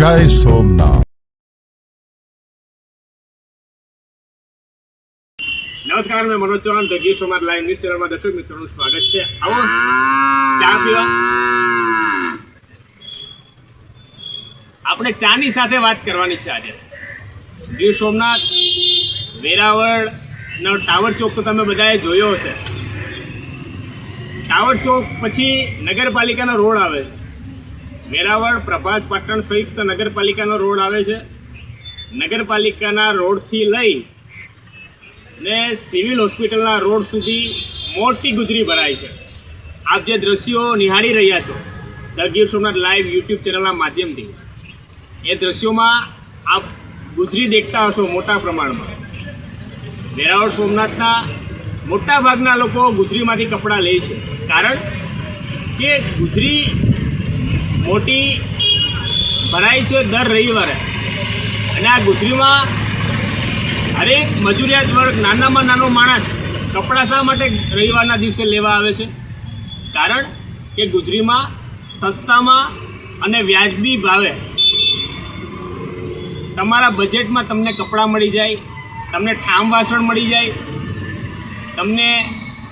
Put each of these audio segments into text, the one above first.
જય સોમનાથ. નમસ્કાર, મેં મનોજ ચૌહાણ ગીર સોમનાથ લાઈવ ન્યૂઝ ચેનલમાં દર્શક મિત્રોનું સ્વાગત છે. આવો, ચા પીવા. આપણે ચાની સાથે વાત કરવાની છે આજે. ગીર સોમનાથ, વેરાવળનો ટાવર ચોક તો તમે બધાએ જોયો હશે. ટાવર ચોક પછી નગરપાલિકાનો રોડ આવે છે. વેરાવળ પ્રભાસ પાટણ સંયુક્ત નગરપાલિકાનો રોડ આવે છે. નગરપાલિકાના રોડથી લઈ ને સિવિલ હોસ્પિટલના રોડ સુધી મોટી ગુજરી ભરાય છે. આપ જે દ્રશ્યો નિહાળી રહ્યા છો, the Gir Somnath live YouTube ચેનલના માધ્યમથી, એ દ્રશ્યોમાં આપ ગુજરી દેખતા હશો મોટા પ્રમાણમાં. વેરાવળ સોમનાથના મોટા ભાગના લોકો ગુજરીમાંથી કપડાં લે છે. કારણ કે ગુજરી મોટી ભરાય છે દર રવિવારે. અને આ ગુજરીમાં હરેક મજૂરિયાત વર્ગ નાનામાં નાનો માણસ કપડાં શા માટે રવિવારના દિવસે લેવા આવે છે? કારણ કે ગુજરીમાં સસ્તામાં અને વ્યાજબી ભાવે તમારા બજેટમાં તમને કપડાં મળી જાય, તમને ઠામ વાસણ મળી જાય, તમને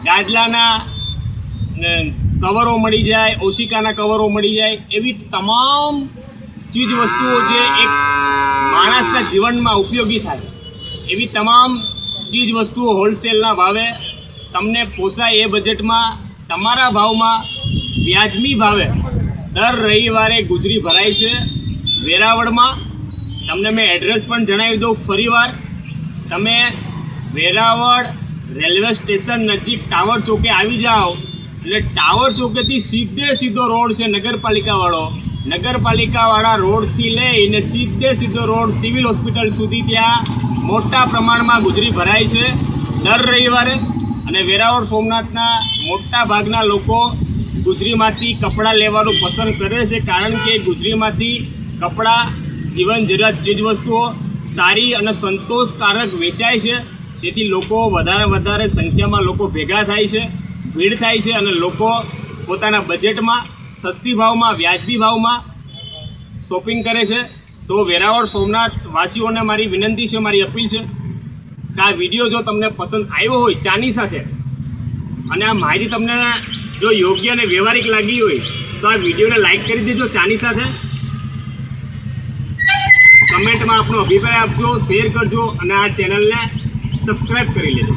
ગાદલાના કવરો મળી જાય, ઓશિકાના કવરો મળી જાય, એવી તમામ ચીજ વસ્તુઓ જે એક માણસના જીવનમાં ઉપયોગી થાય. એવી તમામ ચીજ વસ્તુઓ હોલસેલના ભાવે તમને પોસાય એ બજેટમાં, તમારા ભાવમાં, વ્યાજબી ભાવે દર રવિવારે ગુજરી ભરાય છે. વેરાવળમાં તમને મેં એડ્રેસ પણ જણાવી દઉં ફરીવાર. તમે વેરાવળ રેલવે સ્ટેશન નજીક ટાવર ચોકે આવી જાઓ એટલે ટાવર ચોકેથી સીધે સીધો રોડ છે નગરપાલિકાવાળો. નગરપાલિકાવાળા રોડથી લઈને સીધે સીધો રોડ સિવિલ હોસ્પિટલ સુધી ત્યાં મોટા પ્રમાણમાં ગુજરી ભરાય છે. દર રવિવારે અને વેરાવળ સોમનાથના મોટા ભાગના લોકો ગુજરીમાંથી કપડાં લેવાનું પસંદ કરે છે કારણ કે ગુજરીમાંથી કપડાં, જીવન જરૂરિયાત ચીજવસ્તુઓ સારી અને સંતોષકારક વેચાય છે. તેથી લોકો વધારે વધારે સંખ્યામાં લોકો ભેગા થાય છે. ભીડ થાય છે અને લોકો પોતાના બજેટમાં સસ્તી ભાવમાં, વ્યાજબી ભાવમાં શોપિંગ કરે છે. તો વેરાવળ સોમનાથ વાસીઓને મારી વિનંતી છે, મારી અપીલ છે કે આ વીડિયો જો તમને પસંદ આવ્યો હોય ચાની સાથે અને આ માહિતી તમને જો યોગ્ય અને વ્યવહારિક લાગી હોય તો આ વિડીયોને લાઈક કરી દેજો ચાની સાથે. કમેન્ટમાં આપણો અભિપ્રાય આપજો, શેર કરજો અને આ ચેનલને સબસ્ક્રાઈબ કરી લેજો.